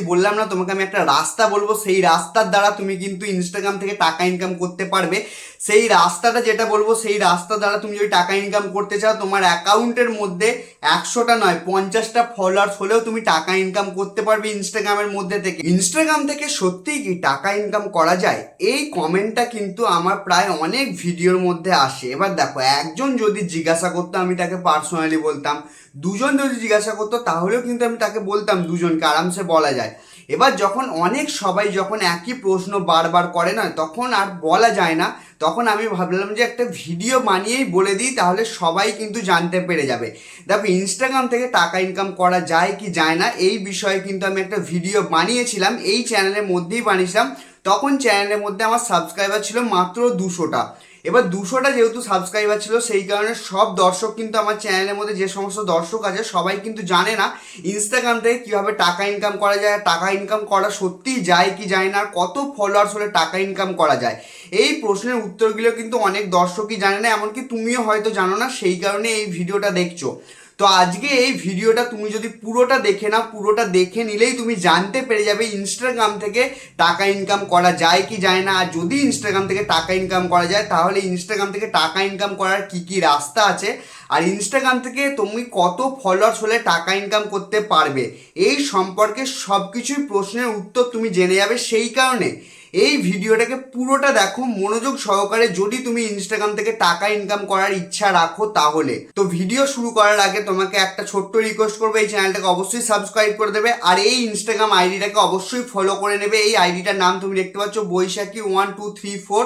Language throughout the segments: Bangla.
বললাম না তোমাকে আমি একটা রাস্তা বলব, সেই রাস্তার দ্বারা তুমি কিন্তু ইনস্টাগ্রাম থেকে টাকা ইনকাম করতে পারবে। সেই রাস্তাটা যেটা বলব, সেই রাস্তা দ্বারা তুমি যদি টাকা ইনকাম করতে চাও, তোমার অ্যাকাউন্টের মধ্যে একশোটা নয়, পঞ্চাশটা ফলোয়ার্স হলেও তুমি টাকা ইনকাম করতে পারবে ইনস্টাগ্রামের মধ্যে থেকে। ইনস্টাগ্রাম থেকে সত্যিই কি টাকা ইনকাম করা যায়? এই কমেন্টটা কিন্তু আমার প্রায় অনেক ভিডিওর মধ্যে আসে। এবার দেখো, একজন যদি জিজ্ঞাসা করতো, আমি তাকে পার্সোনালি বলতাম দুজন যদি জিজ্ঞাসা করতো, তাহলেও কিন্তু আমি তাকে বলতাম দুজনকে, আরামসে বলা যায়। এবার যখন অনেক সবাই যখন একই প্রশ্ন বারবার করে না, তখন আর বলা যায় না। তখন আমি ভাবলাম যে একটা ভিডিও বানিয়েই বলে দিই, তাহলে সবাই কিন্তু জানতে পেরে যাবে। দেখো ইনস্টাগ্রাম থেকে টাকা ইনকাম করা যায় কি যায় না, এই বিষয়ে কিন্তু আমি একটা ভিডিও বানিয়েছিলাম। এই চ্যানেলের মধ্যেই বানিয়েছিলাম। তখন চ্যানেলের মধ্যে আমার সাবস্ক্রাইবার ছিল মাত্র দুশোটা। এবার দুশোটা যেহেতু সাবস্ক্রাইবার ছিল, সেই কারণে সব দর্শক কিন্তু আমার চ্যানেলের মধ্যে যে সমস্ত দর্শক আছে, সবাই কিন্তু জানে না ইনস্টাগ্রাম থেকে কীভাবে টাকা ইনকাম করা যায়, টাকা ইনকাম করা সত্যিই যায় কি যায় না, আর কত ফলোয়ার্স হলে টাকা ইনকাম করা যায়? এই প্রশ্নের উত্তরগুলো কিন্তু অনেক দর্শকই জানে না, এমনকি তুমিও হয়তো জানো না, সেই কারণে এই ভিডিওটা দেখছ। তো আজকে এই ভিডিওটা তুমি যদি পুরোটা দেখে নাও, পুরোটা দেখে নিলেই তুমি জানতে পেরে যাবে ইনস্টাগ্রাম থেকে টাকা ইনকাম করা যায় কি যায় না। আর যদি ইনস্টাগ্রাম থেকে টাকা ইনকাম করা যায়, তাহলে ইনস্টাগ্রাম থেকে টাকা ইনকাম করার কি কি রাস্তা আছে? আর ইনস্টাগ্রাম থেকে তুমি কত ফলোয়ার্স হলে টাকা ইনকাম করতে পারবে? এই সম্পর্কে সব কিছুই প্রশ্নের উত্তর তুমি জেনে যাবে সেই কারণে। এই ভিডিওটাকে পুরোটা দেখো মনোযোগ সহকারে যদি তুমি ইনস্টাগ্রাম থেকে টাকা ইনকাম করার ইচ্ছা রাখো তাহলে। তো ভিডিও শুরু করার আগে তোমাকে একটা ছোট্ট রিকোয়েস্ট করব, এই চ্যানেলটাকে অবশ্যই সাবস্ক্রাইব করে দেবে আর এই ইনস্টাগ্রাম আইডিটাকে অবশ্যই ফলো করে নেবে। এই আইডিটার নাম তুমি দেখতে পাচ্ছ Baishakhi one two three four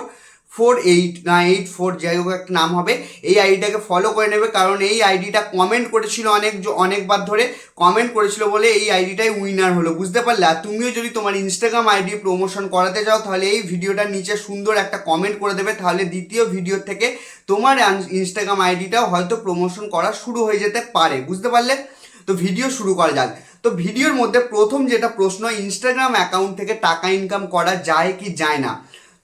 four eight না এইট ফোর যাই হোক একটা নাম হবে, এই আইডিটাকে ফলো করে নেবে, কারণ এই আইডিটা কমেন্ট করেছিল অনেক অনেকবার ধরে কমেন্ট করেছিল বলে এই আইডিটাই উইনার হলো, বুঝতে পারলে? আর তুমিও যদি তোমার ইনস্টাগ্রাম আইডি প্রমোশন করাতে চাও তাহলে এই ভিডিওটার নিচে সুন্দর একটা কমেন্ট করে দেবে, তাহলে দ্বিতীয় ভিডিও থেকে তোমার ইনস্টাগ্রাম আইডিটাও হয়তো প্রমোশন করা শুরু হয়ে যেতে পারে, বুঝতে পারলে? তো ভিডিও শুরু করা যাক। তো ভিডিওর মধ্যে প্রথম যেটা প্রশ্ন ইনস্টাগ্রাম অ্যাকাউন্ট থেকে টাকা ইনকাম করা যায় কি যায় না?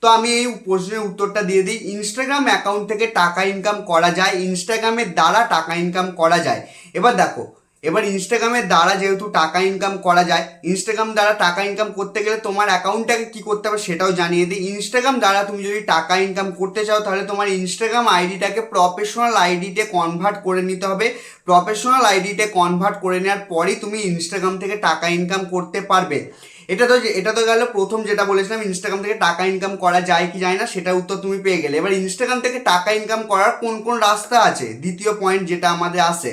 তো আমি এই প্রশ্নের উত্তরটা দিয়ে দিই। ইনস্টাগ্রাম অ্যাকাউন্ট থেকে টাকা ইনকাম করা যায় ইনস্টাগ্রামের দ্বারা টাকা ইনকাম করা যায়। এবার দেখো, এবার ইনস্টাগ্রামের দ্বারা যেহেতু টাকা ইনকাম করা যায় ইনস্টাগ্রাম দ্বারা টাকা ইনকাম করতে গেলে তোমার অ্যাকাউন্টটাকে কী করতে হবে সেটাও জানিয়ে দিই। ইনস্টাগ্রাম দ্বারা তুমি যদি টাকা ইনকাম করতে চাও, তাহলে তোমার ইনস্টাগ্রাম আইডিটাকে প্রফেশনাল আইডিতে কনভার্ট করে নিতে হবে। প্রফেশনাল আইডিতে কনভার্ট করে নেওয়ার পরই তুমি ইনস্টাগ্রাম থেকে টাকা ইনকাম করতে পারবে। এটা তো এটা তো গেল প্রথম যেটা বলেছিলাম ইনস্টাগ্রাম থেকে টাকা ইনকাম করা যায় কি যায় না, সেটা উত্তর তুমি পেয়ে গেলে। এবার ইনস্টাগ্রাম থেকে টাকা ইনকাম করার কোন কোন রাস্তা আছে? দ্বিতীয় পয়েন্ট যেটা আমাদের আসে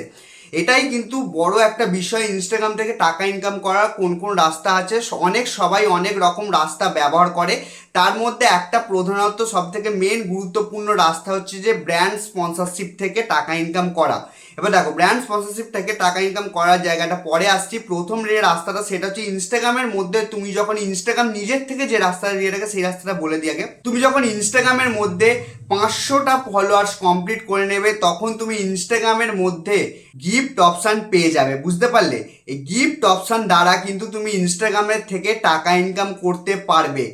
এটাই কিন্তু বড় একটা বিষয় ইনস্টাগ্রাম থেকে টাকা ইনকাম করার কোন কোন রাস্তা আছে। অনেক সবাই অনেক রকম রাস্তা ব্যবহার করে। তার মধ্যে একটা প্রধানত সব থেকে মেন গুরুত্বপূর্ণ রাস্তা হচ্ছে যে ব্র্যান্ড স্পন্সরশিপ থেকে টাকা ইনকাম করা। এবার দেখো ব্র্যান্ড স্পন্সরশিপ থেকে টাকা ইনকাম করার জায়গাটা পরে আসছি। প্রথম যে রাস্তাটা, সেটা হচ্ছে ইনস্টাগ্রামের মধ্যে তুমি যখন ইনস্টাগ্রাম নিজের থেকে যে রাস্তাটা দিয়ে থাকে সেই রাস্তাটা বলে দিয়ে আগে। তুমি যখন ইনস্টাগ্রামের মধ্যে পাঁচশোটা ফলোয়ার্স কমপ্লিট করে নেবে, তখন তুমি ইনস্টাগ্রামের মধ্যে গিফট অপশান পেয়ে যাবে, বুঝতে পারলে? এই গিফট অপশান দ্বারা কিন্তু তুমি ইনস্টাগ্রামের থেকে টাকা ইনকাম করতে পারবে।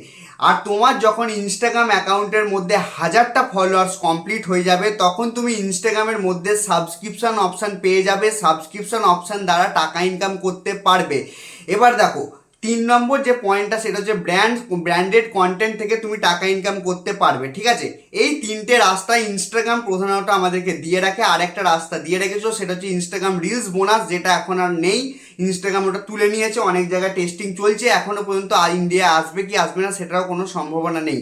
আর তোমার যখন ইনস্টাগ্রাম অ্যাকাউন্টের মধ্যে হাজারটা ফলোয়ার্স কমপ্লিট হয়ে যাবে, তখন তুমি ইনস্টাগ্রামের মধ্যে সাবস্ক্রিপশান অপশান পেয়ে যাবে। সাবস্ক্রিপশান অপশান দ্বারা টাকা ইনকাম করতে পারবে। এবার দেখো তিন নম্বর যে পয়েন্টটা সেটা হচ্ছে ব্র্যান্ড ব্র্যান্ডেড কন্টেন্ট থেকে তুমি টাকা ইনকাম করতে পারবে, ঠিক আছে? এই তিনটে রাস্তা ইনস্টাগ্রাম প্রধানত আমাদেরকে দিয়ে রাখে। আর একটা রাস্তা দিয়ে রেখেছো সেটা হচ্ছে ইনস্টাগ্রাম রিলস বোনাস যেটা এখন আর নেই। ইনস্টাগ্রাম ওটা তুলে নিয়েছে, অনেক জায়গায় টেস্টিং চলছে। এখনও পর্যন্ত ইন্ডিয়া আসবে কি আসবে না, সেটারও কোনো সম্ভাবনা নেই।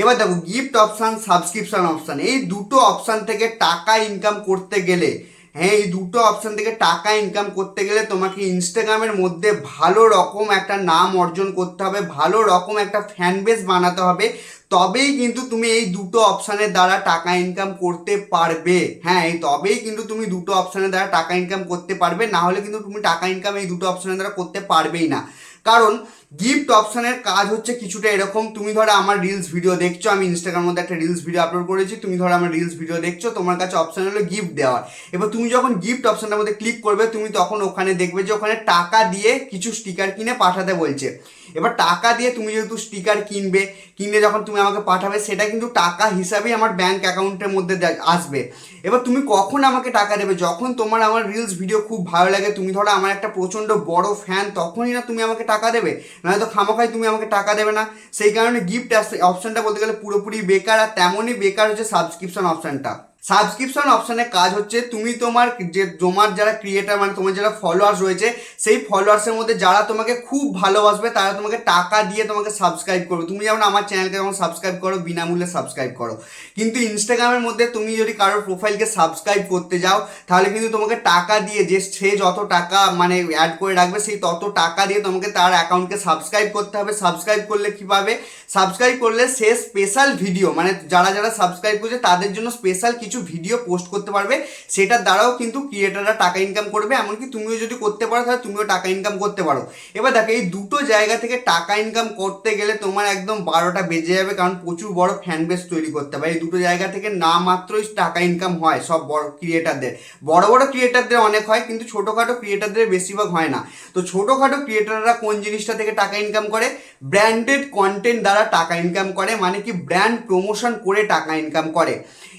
এবার দেখো গিফট অপশান সাবস্ক্রিপশন অপশান এই দুটো অপশান থেকে টাকা ইনকাম করতে গেলে হ্যাঁ এই দুটো অপশান থেকে টাকা ইনকাম করতে গেলে তোমাকে ইনস্টাগ্রামের মধ্যে ভালো রকম একটা নাম অর্জন করতে হবে, ভালো রকম একটা ফ্যান বেস বানাতে হবে। তবেই কিন্তু তুমি এই দুটো অপশানের দ্বারা টাকা ইনকাম করতে পারবে। হ্যাঁ এই তবেই কিন্তু তুমি দুটো অপশানের দ্বারা টাকা ইনকাম করতে পারবে। না হলে কিন্তু তুমি টাকা ইনকাম এই দুটো অপশানের দ্বারা করতে পারবেই না। কারণ গিফট অপশানের কাজ হচ্ছে কিছুটা এরকম। তুমি ধরো আমার রিলস ভিডিও দেখছ, আমি ইনস্টাগ্রামের মধ্যে একটা রিলস ভিডিও আপলোড করেছি, তুমি ধরো আমার রিলস ভিডিও দেখছ, তোমার কাছে অপশান হলো গিফট দেওয়ার। এবার তুমি যখন গিফট অপশানের মধ্যে ক্লিক করবে, তুমি তখন ওখানে দেখবে যে ওখানে টাকা দিয়ে কিছু স্টিকার কিনে পাঠাতে বলছে। এবার টাকা দিয়ে তুমি যেহেতু স্টিকার কিনবে, কিনে যখন তুমি আমাকে পাঠাবে, সেটা কিন্তু টাকা হিসাবেই আমার ব্যাঙ্ক অ্যাকাউন্টের মধ্যে আসবে। এবার তুমি কখন আমাকে টাকা দেবে? যখন তোমার আমার রিলস ভিডিও খুব ভালো লাগে, তুমি ধরো আমার একটা প্রচণ্ড বড় ফ্যান তখনই না তুমি আমাকে টাকা দেবে। নয়তো তো খামাখাই তুমি আমাকে টাকা দেবে না। সেই কারণে গিফট অপশনটা বলতে গেলে পুরোপুরি বেকার, আর তেমনই বেকার হচ্ছে সাবস্ক্রিপশন অপশনটা সাবস্ক্রিপশন অপশানে কাজ হচ্ছে, তুমি তোমার যে, তোমার যারা ক্রিয়েটার মানে তোমার যারা ফলোয়ার্স রয়েছে, সেই ফলোয়ার্সের মধ্যে যারা তোমাকে খুব ভালোবাসবে, তারা তোমাকে টাকা দিয়ে তোমাকে সাবস্ক্রাইব করবে। তুমি যেমন আমার চ্যানেলকে যখন সাবস্ক্রাইব করো, বিনামূল্যে সাবস্ক্রাইব করো। কিন্তু ইনস্টাগ্রামের মধ্যে তুমি যদি কারোর প্রোফাইলকে সাবস্ক্রাইব করতে যাও, তাহলে কিন্তু তোমাকে টাকা দিয়ে যে, সে যত টাকা মানে অ্যাড করে রাখবে, সেই তত টাকা দিয়ে তোমাকে তার অ্যাকাউন্টকে সাবস্ক্রাইব করতে হবে। সাবস্ক্রাইব করলে কী পাবে? সাবস্ক্রাইব করলে সে স্পেশাল ভিডিও মানে যারা যারা সাবস্ক্রাইব করছে, তাদের জন্য স্পেশাল কিছু ভিডিও পোস্ট করতে পারবে, সেটার দ্বারাও কিন্তু ক্রিয়েটাররা টাকা ইনকাম করবে, এমনকি তুমিও যদি করতে পারো, তাহলে তুমিও টাকা ইনকাম করতে পারো। এবার দেখো, এই দুটো জায়গা থেকে টাকা ইনকাম করতে গেলে তোমার একদম বারোটা বেজে যাবে, কারণ প্রচুর বড় ফ্যান বেস তৈরি করতে হবে। এই দুটো জায়গা থেকে না মাত্রই টাকা ইনকাম হয় সব বড় ক্রিয়েটারদের বড় বড় ক্রিয়েটারদের অনেক হয়, কিন্তু ছোটোখাটো ক্রিয়েটারদের বেশিরভাগ হয় না। তো ছোটোখাটো ক্রিয়েটাররা কোন জিনিসটা থেকে টাকা ইনকাম করে? ব্র্যান্ডেড কন্টেন্ট দ্বারা টাকা ইনকাম করে মানে কি ব্র্যান্ড প্রমোশন করে টাকা ইনকাম করে।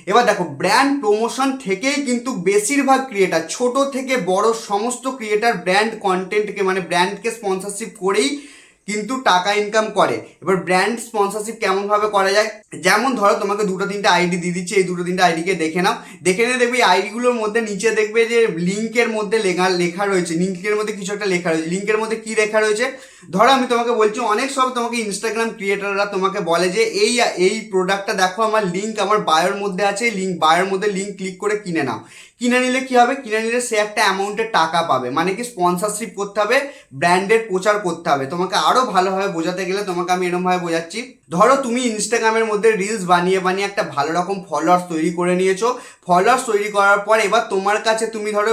এবার দেখো ব্র্যান্ড প্রমোশন থেকেই কিন্তু বেশিরভাগ ক্রিয়েটার ছোট থেকে বড় সমস্ত ক্রিয়েটার ব্র্যান্ড কন্টেন্টকে মানে ব্র্যান্ডকে স্পন্সরশিপ করেই কিন্তু টাকা ইনকাম করে। এবার ব্র্যান্ড স্পন্সরশিপ কেমনভাবে করা যায়? যেমন ধরো, তোমাকে দুটো তিনটে আইডি দিয়ে দিচ্ছে, এই দুটো তিনটে আইডিকে দেখে নাও। দেখে নিয়ে দেখবে আইডিগুলোর মধ্যে নিচে দেখবে যে লিঙ্কের মধ্যে লেখা লেখা রয়েছে। লিঙ্কের মধ্যে কিছু একটা লেখা রয়েছে। লিঙ্কের মধ্যে কি লেখা রয়েছে? ধরো, আমি তোমাকে বলছি, অনেক সব তোমাকে ইনস্টাগ্রাম ক্রিয়েটাররা তোমাকে বলে যে, এই এই প্রোডাক্টটা দেখো, আমার লিঙ্ক আমার বায়োর মধ্যে আছে লিঙ্ক বায়োর মধ্যে লিঙ্ক ক্লিক করে কিনে নাও। কিনে নিলে কি হবে? কিনে নিলে সে একটা অ্যামাউন্টের টাকা পাবে। মানে কি স্পন্সারশিপ করতে হবে ব্র্যান্ডের প্রচার করতে হবে। তোমাকে আরও ভালোভাবে বোঝাতে গেলে তোমাকে আমি এরকমভাবে বোঝাচ্ছি। ধরো তুমি ইনস্টাগ্রামের মধ্যে রিলস বানিয়ে বানিয়ে একটা ভালো রকম ফলোয়ার্স তৈরি করে নিয়েছো। ফলোয়ার্স তৈরি করার পর এবার তোমার কাছে তুমি ধরো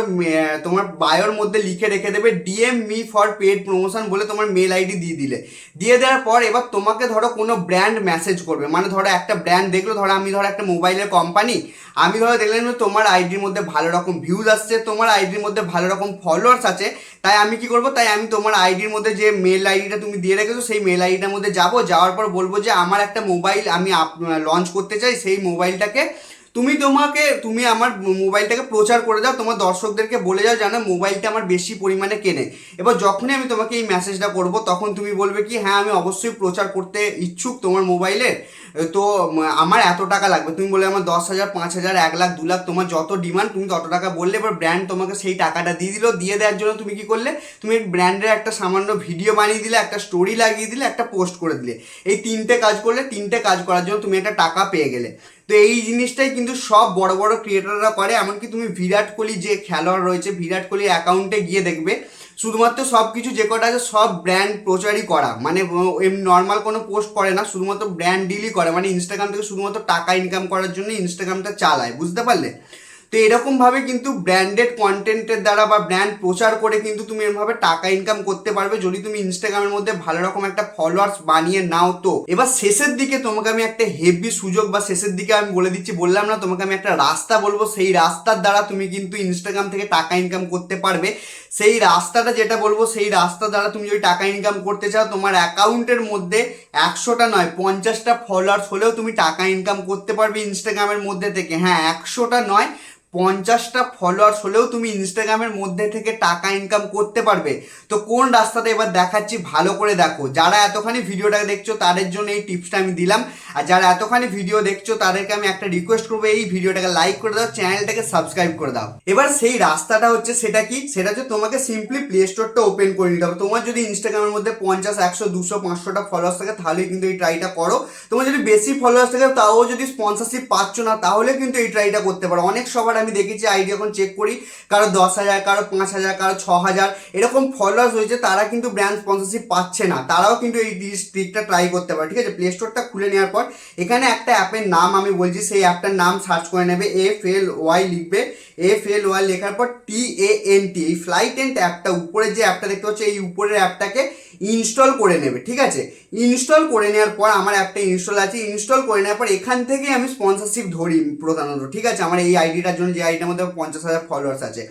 তোমার বায়োর মধ্যে লিখে রেখে দেবে DM me for paid promotion বলে তোমার মেল আইডি দিয়ে দিলে। দিয়ে দেওয়ার পর এবার তোমাকে ধরো কোনো ব্র্যান্ড মেসেজ করবে। মানে ধরো একটা ব্র্যান্ড দেখল, ধরো আমি ধরো একটা মোবাইলের কোম্পানি আমি ধরো দেখলাম তোমার আইডির মধ্যে ভালো রকম ভিউজ আসছে, তোমার আইডির মধ্যে ভালো রকম ফলোয়ার্স আছে, তাই আমি কি করব? তাই আমি তোমার আইডির মধ্যে যে মেল আইডিটা তুমি দিয়ে রেখেছো, সেই মেল আইডিটার মধ্যে যাব, যাওয়ার পর বলব যে আমার একটা মোবাইল আমি লঞ্চ করতে চাই সেই মোবাইলটাকে তুমি তোমাকে, তুমি আমার মোবাইলটাকে প্রচার করে দাও, তোমার দর্শকদেরকে বলে যাও যেন মোবাইলটা আমার বেশি পরিমাণে কেনে। এবার যখনই আমি তোমাকে এই মেসেজটা করব, তখন তুমি বলবে কি হ্যাঁ আমি অবশ্যই প্রচার করতে ইচ্ছুক তোমার মোবাইলে। তো আমার এত টাকা লাগবে। তুমি বলে আমার দশ হাজার, পাঁচ হাজার, এক লাখ, দু লাখ, তোমার যত ডিমান্ড তুমি তত টাকা বললে, এবার ব্র্যান্ড তোমাকে সেই টাকাটা দিয়ে দিল। দিয়ে দেওয়ার জন্য তুমি কি করলে? তুমি ব্র্যান্ডের একটা সামান্য ভিডিও বানিয়ে দিলে, একটা স্টোরি লাগিয়ে দিলে, একটা পোস্ট করে দিলে। এই তিনটে কাজ করলে, তিনটে কাজ করার জন্য তুমি একটা টাকা পেয়ে গেলে। তো এই জিনিসটাই কিন্তু সব বড় বড় ক্রিয়েটাররা করে, এমনকি তুমি বিরাট কোহলি যে খেলোয়াড় রয়েছে, বিরাট কোহলি অ্যাকাউন্টে গিয়ে দেখবে, শুধুমাত্র সব কিছু যে কটা আছে সব ব্র্যান্ড প্রচারই করা। মানে নর্মাল কোনো পোস্ট করে না, শুধুমাত্র ব্র্যান্ড ডিলই করে। মানে ইনস্টাগ্রাম থেকে শুধুমাত্র টাকা ইনকাম করার জন্য ইনস্টাগ্রামটা চালায়, বুঝতে পারলে? তো এরকমভাবে কিন্তু ব্র্যান্ডেড কন্টেন্টের দ্বারা বা ব্র্যান্ড প্রচার করে কিন্তু তুমি এরভাবে টাকা ইনকাম করতে পারবে যদি তুমি ইনস্টাগ্রামের মধ্যে ভালো রকম একটা ফলোয়ার্স বানিয়ে নাও তো। এবার শেষের দিকে তোমাকে আমি একটা হেভি সুযোগ বা শেষের দিকে আমি বলে দিচ্ছি, বললাম না, তোমাকে আমি একটা রাস্তা বলব। সেই রাস্তার দ্বারা তুমি কিন্তু ইনস্টাগ্রাম থেকে টাকা ইনকাম করতে পারবে। সেই রাস্তাটা যেটা বলব, সেই রাস্তা দ্বারা তুমি যদি টাকা ইনকাম করতে চাও, তোমার অ্যাকাউন্টের মধ্যে একশোটা নয়, পঞ্চাশটা ফলোয়ার্স হলেও তুমি টাকা ইনকাম করতে পারবে ইনস্টাগ্রামের মধ্যে থেকে। হ্যাঁ একশোটা নয় পঞ্চাশটা ফলোয়ার্স হলেও তুমি ইনস্টাগ্রামের মধ্যে থেকে টাকা ইনকাম করতে পারবে। তো কোন রাস্তাটা এবার দেখাচ্ছি ভালো করে দেখো। যারা এতখানি ভিডিওটা দেখছ, তাদের জন্য এই টিপসটা আমি দিলাম। আর যারা এতখানি ভিডিও দেখছ, তাদেরকে আমি একটা রিকোয়েস্ট করব, এই ভিডিওটাকে লাইক করে দাও চ্যানেলটাকে সাবস্ক্রাইব করে দাও। এবার সেই রাস্তাটা হচ্ছে সেটা কি? সেটা হচ্ছে তোমাকে সিম্পলি প্লে স্টোরটা ওপেন করে নিতে হবে। তোমার যদি ইনস্টাগ্রামের মধ্যে পঞ্চাশ, একশো, দুশো, পাঁচশোটা ফলোয়ার্স থাকে, তাহলে কিন্তু এই ট্রাইটা করো। তোমার যদি বেশি ফলোয়ার্স থাকে, তাও যদি স্পন্সরশিপ পাচ্ছ না, তাহলে কিন্তু এই ট্রাইটা করতে পারো। অনেক সবার আমি দেখেছি আইডি এখন চেক করি। কারও দশ হাজার, কারও পাঁচ হাজার, কারও ছ হাজার, এরকম ফলোয়ার্স হয়েছে তারা কিন্তু ব্র্যান্ড স্পন্সরশিপ পাচ্ছে না। তারাও কিন্তু এই ট্রিকটা ট্রাই করতে পারে, ঠিক আছে? প্লে স্টোরটা খুলে নেওয়ার পর, এখানে একটা অ্যাপের নাম আমি বলছি, সেই অ্যাপটার নাম সার্চ করে নেবে এফ এল ওয়াই লিখবে এফ এল ওয়াই লেখার পর টি এ এন টি এই ফ্লাইট এন্ড অ্যাপটা উপরে যে অ্যাপটা দেখতে পাচ্ছ, এই উপরের অ্যাপটাকে ইনস্টল করে নেবে, ঠিক আছে? ইনস্টল করে নেওয়ার পর আমার অ্যাপটা ইনস্টল আছে ইনস্টল করে নেওয়ার পর এখান থেকে আমি স্পন্সরশিপ ধরি প্রধানত, ঠিক আছে? আমার এই আইডিটার জন্য যে আইডিটার মধ্যে পঞ্চাশ হাজার ফলোয়ার্স আছে।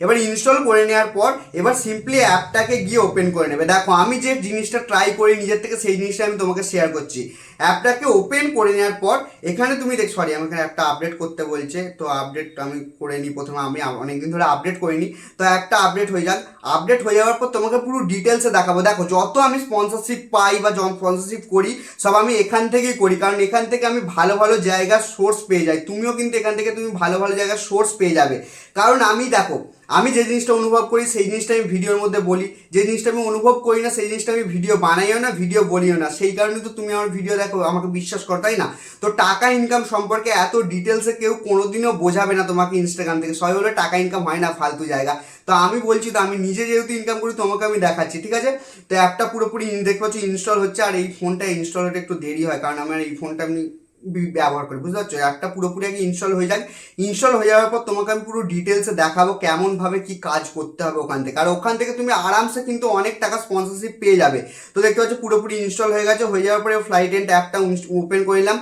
এবার ইনস্টল করে নেওয়ার পর, এবার সিম্পলি অ্যাপটাকে গিয়ে ওপেন করে নেবে। দেখো, আমি যে জিনিসটা ট্রাই করি, নিজের থেকে সেই জিনিসটা আমি তোমাকে শেয়ার করছি। অ্যাপটাকে ওপেন করে নেওয়ার পর, এখানে তুমি দেখ সরি আমি এখানে একটা আপডেট করতে বলছে। তো আপডেট আমি করে নিই প্রথমে, আমি অনেকদিন ধরে আপডেট করিনি। তো একটা আপডেট হয়ে যাক। আপডেট হয়ে যাওয়ার পর তোমাকে পুরো ডিটেলসে দেখাবো। দেখো, যত আমি স্পন্সরশিপ পাই বা স্পন্সরশিপ করি, সব আমি এখান থেকেই করি। কারণ এখান থেকে আমি ভালো ভালো জায়গার সোর্স পেয়ে যাই। তুমিও কিন্তু এখান থেকে তুমি ভালো ভালো জায়গার সোর্স পেয়ে যাবে। কারণ আমি দেখো, আমি যে জিনিসটা অনুভব করি, সেই জিনিসটা আমি ভিডিওর মধ্যে বলি। যে জিনিসটা আমি অনুভব করি না, সেই জিনিসটা আমি ভিডিও বানাইও না ভিডিও বলিও না। সেই কারণে তো তুমি আমার ভিডিও দেখো আমাকে বিশ্বাস কর, তাই না? তো টাকা ইনকাম সম্পর্কে এত ডিটেলসে কেউ কোনোদিনও বোঝাবে না তোমাকে ইনস্টাগ্রাম থেকে। সবাই বলে টাকা ইনকাম হয় না, ফালতু জায়গা। তো আমি বলছি তো, আমি নিজে যেহেতু ইনকাম করি, তোমাকে আমি দেখাচ্ছি, ঠিক আছে? তো অ্যাপটা পুরোপুরি, দেখতে পাচ্ছি ইনস্টল হচ্ছে, আর এই ফোনটা ইনস্টল হতে একটু দেরি হয়, কারণ আমার এই ফোনটা আমি ব্যবহার করি, বুঝতে পারছ? একটা পুরোপুরি আগে ইনস্টল হয়ে যাক। ইনস্টল হয়ে যাওয়ার পর তোমাকে আমি পুরো ডিটেলসে দেখাবো কেমনভাবে কি কাজ করতে হবে ওখান থেকে। আর ওখান থেকে তুমি আরামসে কিন্তু অনেক টাকা স্পন্সরশিপ পেয়ে যাবে। তো দেখতে পাচ্ছ, পুরোপুরি ইনস্টল হয়ে গেছে। হয়ে যাওয়ার পরে ফ্লাইট এন্ড অ্যাপটা ওপেন করে নিলাম।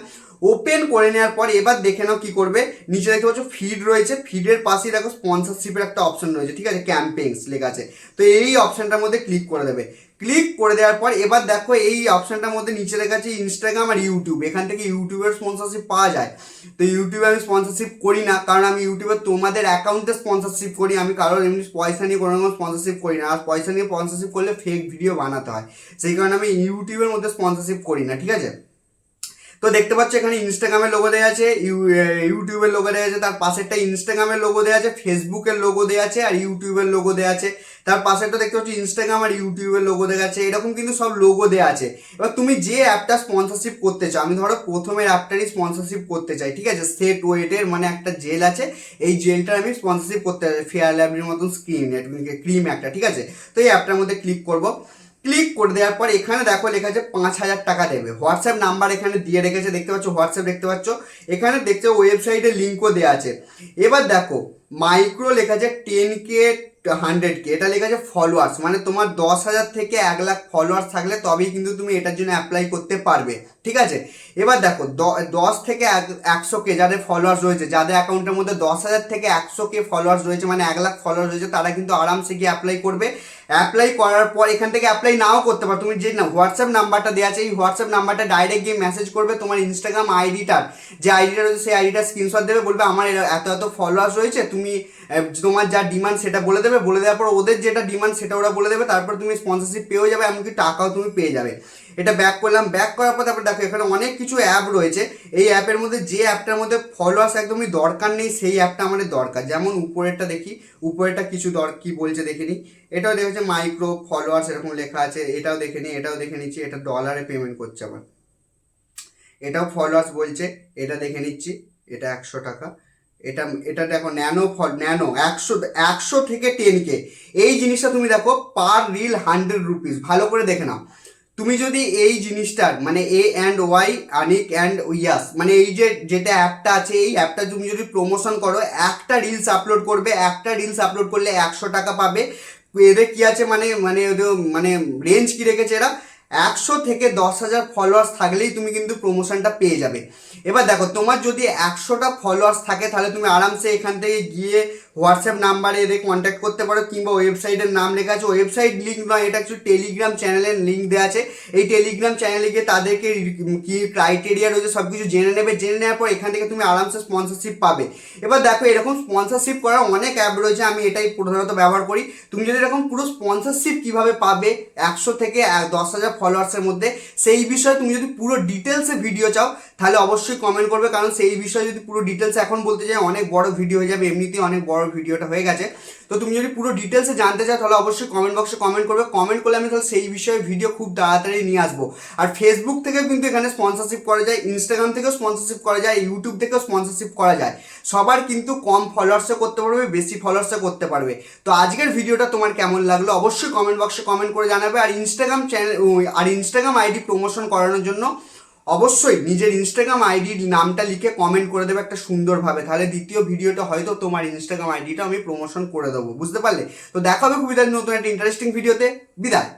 ওপেন করে নেওয়ার পর এবার দেখে নাও কি করবে। নিচে দেখতে পাচ্ছ ফিড রয়েছে। ফিডের পাশেই দেখো স্পন্সরশিপের একটা অপশন রয়েছে, ঠিক আছে? ক্যাম্পেইনস লেখা আছে। তো এই অপশনটার মধ্যে ক্লিক করে দেবে। ক্লিক করে দেওয়ার পর এবার দেখো এই অপশনটার মধ্যে নিচে লেখা আছে ইনস্টাগ্রাম আর ইউটিউব এখান থেকে ইউটিউবের স্পন্সরশিপ পাওয়া যায়। তো ইউটিউবে আমি স্পন্সরশিপ করি না, কারণ আমি ইউটিউবে তোমাদের অ্যাকাউন্টে স্পন্সরশিপ করি। আমি কারোর এমনি পয়সা নিয়ে কোনো রকম স্পন্সরশিপ করি না। আর পয়সা নিয়ে স্পন্সরশিপ করলে ফেক ভিডিও বানাতে হয়। সেই কারণে আমি ইউটিউবের মধ্যে স্পন্সরশিপ করি না, ঠিক আছে? তো দেখতে পাচ্ছ এখানে ইনস্টাগ্রামের লোগো দেওয়া আছে ইউটিউবের লোগো দেওয়া আছে, তার পাশেরটা ইনস্টাগ্রামের লোগো দেওয়া আছে ফেসবুকের লোগো দেওয়া আছে, আর ইউটিউবের লোগো দেওয়া আছে। তার পাশে একটা দেখতে পাচ্ছ ইনস্টাগ্রাম আর ইউটিউবের লোগো আছে এরকম কিন্তু সব লোগো দেওয়া আছে। এবার তুমি যে অ্যাপটা স্পন্সরশিপ করতে চাও, আমি ধরো প্রথমের অ্যাপটারই স্পন্সরশিপ করতে চাই, ঠিক আছে? সেট ওয়েটের মানে একটা জেল আছে, এই জেলটার আমি স্পন্সরশিপ করতে চাই ফেয়ার ল্যাবলির মতন স্ক্রিম ক্রিম একটা, ঠিক আছে? তো এই অ্যাপটার মধ্যে ক্লিক করব। ক্লিক করে দেওয়ার পর এখানে দেখো লেখা আছে পাঁচ হাজার টাকা দেবে। হোয়াটসঅ্যাপ নাম্বার এখানে দিয়ে রেখেছে, দেখতে পাচ্ছ? হোয়াটসঅ্যাপ দেখতে পাচ্ছ? এখানে দেখছ ওয়েবসাইটের লিঙ্কও দেওয়া আছে। এবার দেখো মাইক্রো লেখা আছে টেন কে হান্ড্রেড কে এটা লেখা আছে ফলোয়ার্স মানে তোমার দশ হাজার থেকে এক লাখ ফলোয়ার্স থাকলে তবেই কিন্তু তুমি এটার জন্য অ্যাপ্লাই করতে পারবে। ঠিক আছে? এবার দেখো দশ থেকে একশো কে যাদের ফলোয়ার্স রয়েছে, যাদের অ্যাকাউন্টের মধ্যে দশ হাজার থেকে একশো কে ফলোয়ার্স রয়েছে মানে এক লাখ ফলোয়ার্স রয়েছে, তারা কিন্তু আরামসে গিয়ে অ্যাপ্লাই করবে। অ্যাপ্লাই করার পর এখান থেকে অ্যাপ্লাই নাও করতে পারো। তুমি যে না হোয়াটসঅ্যাপ নাম্বারটা দেওয়া আছে, এই হোয়াটসঅ্যাপ নাম্বারটা ডাইরেক্ট গিয়ে মেসেজ করবে তোমার ইনস্টাগ্রাম আইডিটার যে আইডিটা রয়েছে, সেই আইডিটার স্ক্রিনশট দেবে, বলবে আমার এত এত ফলোয়ার্স রয়েছে, তুমি তোমার যা ডিমান্ড সেটা বলে দেবে, বলে দেওয়ার পর ওদের যেটা ডিমান্ড সেটা ওরা বলে দেবে, তারপর তুমি স্পন্সরশিপ পেয়েও যাবে, এমনকি টাকাও তুমি পেয়ে যাবে। এটা ব্যাক করলাম। ব্যাক করার পর তারপর দেখো, এখানে অনেক কিছু অ্যাপ রয়েছে। এই অ্যাপের মধ্যে যে অ্যাপটার মধ্যে ফলোয়ার্স একদমই দরকার নেই, সেই অ্যাপটা আমাদের দরকার। যেমন উপরেরটা দেখি, উপরেরটা কিছু দর কি বলছে দেখে নিই। এটাও দেখেছে মাইক্রো ফলোয়ার্স এরকম লেখা আছে, এটাও দেখে নিই, এটাও দেখে নিচ্ছি, এটা ডলারে পেমেন্ট করছে আমার এটাও ফলোয়ার্স বলছে, এটা দেখে নিচ্ছি, এটা একশো টাকা। এটা এটা দেখো ন্যানো ফল ন্যানো একশো একশো থেকে টেন কে এই জিনিসটা তুমি দেখো পার রিল হান্ড্রেড রুপিস ভালো করে দেখে নাও। তুমি যদি এই জিনিসটার মানে A and Y Anik and Yash মানে এই যে যেটা অ্যাপটা আছে, এই অ্যাপটা তুমি যদি প্রমোশন করো, একটা রিলস আপলোড করবে, একটা রিলস আপলোড করলে একশো টাকা পাবে। এদের কী আছে মানে মানে মানে রেঞ্জ কী রেখেছে এরা? একশো থেকে দশ হাজার ফলোয়ার্স থাকলেই তুমি কিন্তু প্রমোশনটা পেয়ে যাবে। এবার দেখো, তোমার যদি একশোটা ফলোয়ার্স থাকে, তাহলে তুমি আরামসে এখান থেকে গিয়ে হোয়াটসঅ্যাপ নাম্বারে এদের কন্ট্যাক্ট করতে পারো, কিংবা ওয়েবসাইটের নাম লেখা আছে। ওয়েবসাইট লিঙ্ক নয় এটা একটু টেলিগ্রাম চ্যানেলের লিঙ্ক দেওয়া আছে। এই টেলিগ্রাম চ্যানেলে গিয়ে তাদেরকে কি ক্রাইটেরিয়া রয়েছে সব কিছু জেনে নেবে। জেনে নেওয়ার পর এখান থেকে তুমি আরামসে স্পন্সরশিপ পাবে। এবার দেখো, এরকম স্পন্সরশিপ করার অনেক অ্যাপ রয়েছে, আমি এটাই প্রধানত ব্যবহার করি। তুমি যদি এরকম পুরো স্পন্সরশিপ কীভাবে পাবে, একশো থেকে দশ হাজার ফলোয়ার্সের মধ্যে, সেই বিষয়ে তুমি যদি পুরো ডিটেলসে ভিডিও চাও, তাহলে অবশ্যই কমেন্ট করবে, কারণ সেই বিষয়ে যদি পুরো ডিটেলস এখন বলতে চাই অনেক বড় ভিডিও হয়ে যাবে, এমনিতেই অনেক বড় ভিডিওটা হয়ে গেছে। তো তুমি যদি পুরো ডিটেলসে জানতে চাও, তাহলে অবশ্যই কমেন্ট বক্সে কমেন্ট করবে। কমেন্ট করলে আমি তাহলে সেই বিষয়ে ভিডিও খুব তাড়াতাড়ি নিয়ে আসব। আর ফেসবুক থেকেও কিন্তু এখানে স্পন্সরশিপ করা যায় ইনস্টাগ্রাম থেকেও স্পন্সরশিপ করা যায় ইউটিউব থেকেও স্পন্সরশিপ করা যায়। সবার কিন্তু কম ফলোয়ার্সে করতে পারবে, বেশি ফলোয়ার্সে করতে পারবে। তো আজকের ভিডিওটা তোমার কেমন লাগল? অবশ্যই কমেন্ট বক্সে কমেন্ট করে জানাবে। আর ইনস্টাগ্রাম চ্যানেল আর ইনস্টাগ্রাম আইডি প্রমোশন করানোর জন্য অবশ্যই নিজের ইনস্টাগ্রাম আইডির নামটা লিখে কমেন্ট করে দেবে একটা সুন্দরভাবে। তাহলে দ্বিতীয় ভিডিওটা হয়তো তোমার ইনস্টাগ্রাম আইডিটা আমি প্রমোশন করে দেবো। বুঝতে পারলে? তো দেখা হবে খুবই নতুন একটা ইন্টারেস্টিং ভিডিওতে বিদায়।